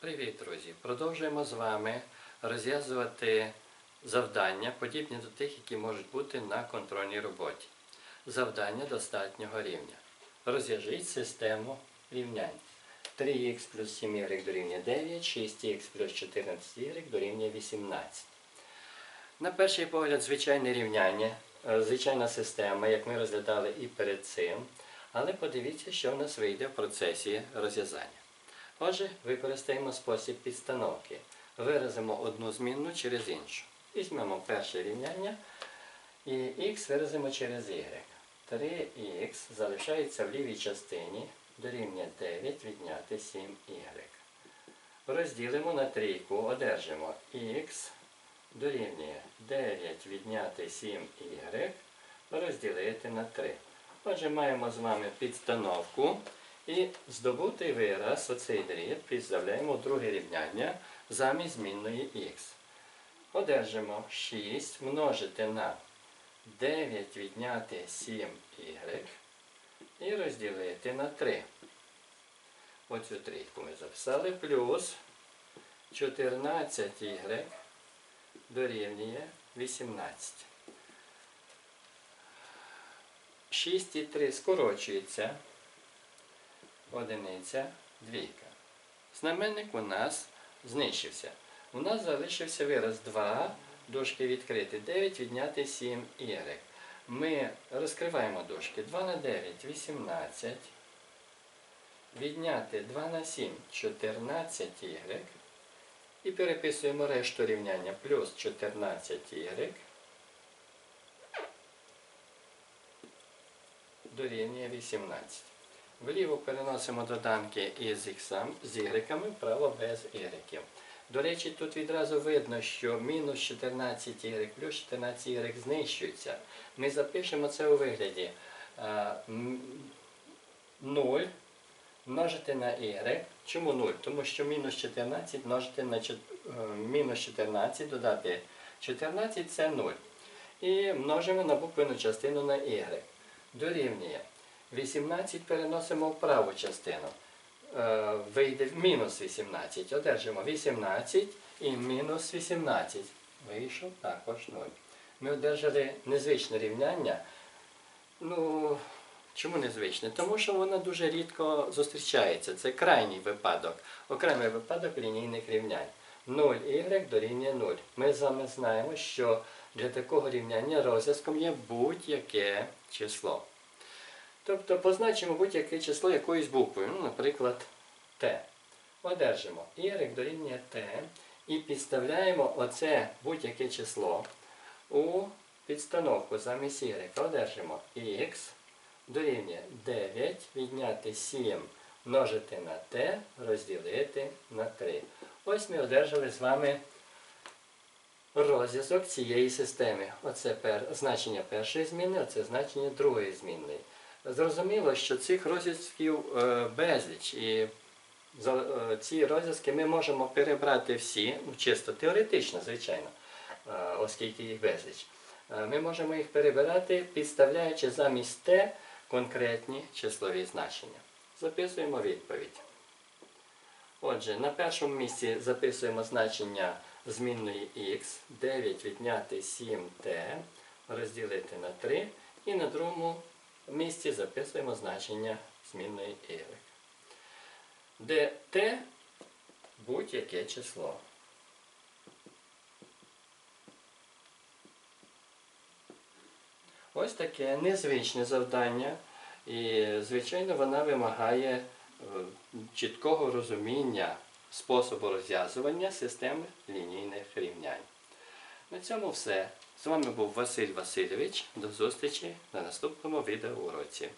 Привіт, друзі! Продовжуємо з вами розв'язувати завдання, подібні до тих, які можуть бути на контрольній роботі. Завдання достатнього рівня. Розв'яжіть систему рівнянь. 3х плюс 7y дорівнює 9, 6х плюс 14y дорівнює 18. На перший погляд, звичайне рівняння, е, звичайна система, як ми розглядали і перед цим. Але подивіться, що в нас вийде в процесі розв'язання. Отже, використаємо спосіб підстановки. Виразимо одну змінну через іншу. Візьмемо перше рівняння і х виразимо через y. 3х залишається в лівій частині, дорівнює 9 відняти 7y. Розділимо на трійку, одержимо х дорівнює 9 відняти 7y розділити на 3. Отже, маємо з вами підстановку і здобутий вираз, оцей дріб, підставляємо в друге рівняння замість змінної х. Одержимо 6 множити на 9 відняти 7y і розділити на 3. Оцю трійку ми записали. Плюс 14y дорівнює 18. 6 і 3 скорочується. Одиниця, двійка. Знаменник у нас знищився. У нас залишився вираз 2, дужки відкрити, 9 відняти 7 y. Ми розкриваємо дужки 2 на 9 18. Відняти 2 на 7 14 y. І переписуємо решту рівняння плюс 14 y. дорівнює 18. Вліво переносимо доданки із х з y, вправо без y. До речі, тут відразу видно, що мінус 14y плюс 14y знищуються. Ми запишемо це у вигляді 0 множити на y. Чому 0? Тому що мінус 14 множити на е, мінус 14 додати 14 це 0. І множимо на буквену частину на y дорівнює. 18 переносимо в праву частину. Е, Вийде мінус 18. Одержимо 18 і мінус 18. Вийшов також 0. Ми одержали незвичне рівняння. Ну, чому незвичне? Тому що воно дуже рідко зустрічається. Це крайній випадок. Окремий випадок лінійних рівнянь. 0y дорівнює 0. Ми з вами знаємо, що для такого рівняння розв'язком є будь-яке число. Тобто позначимо будь-яке число якоюсь буквою, ну, наприклад, t. Одержимо y дорівнює t і підставляємо оце будь-яке число у підстановку замість y. Одержимо x дорівнює 9 відняти 7 множити на t розділити на 3. Ось ми одержали з вами розв'язок цієї системи. Оце значення першої зміни, оце значення другої змінної. Зрозуміло, що цих розв'язків е, безліч. І е, ці розв'язки ми можемо перебрати всі, ну, чисто теоретично, звичайно, е, оскільки їх безліч. Ми можемо їх перебирати, підставляючи замість Т конкретні числові значення. Записуємо відповідь. Отже, на першому місці записуємо значення змінної х, 9 відняти 7t, розділити на 3. І на другому місці записуємо значення змінної y. Де t будь-яке число. Ось таке незвичне завдання. І, звичайно, вона вимагає е, чіткого розуміння способу розв'язування системи лінійних рівнянь. На цьому все. З вами був Василь Васильович. До зустрічі на наступному відеоуроці.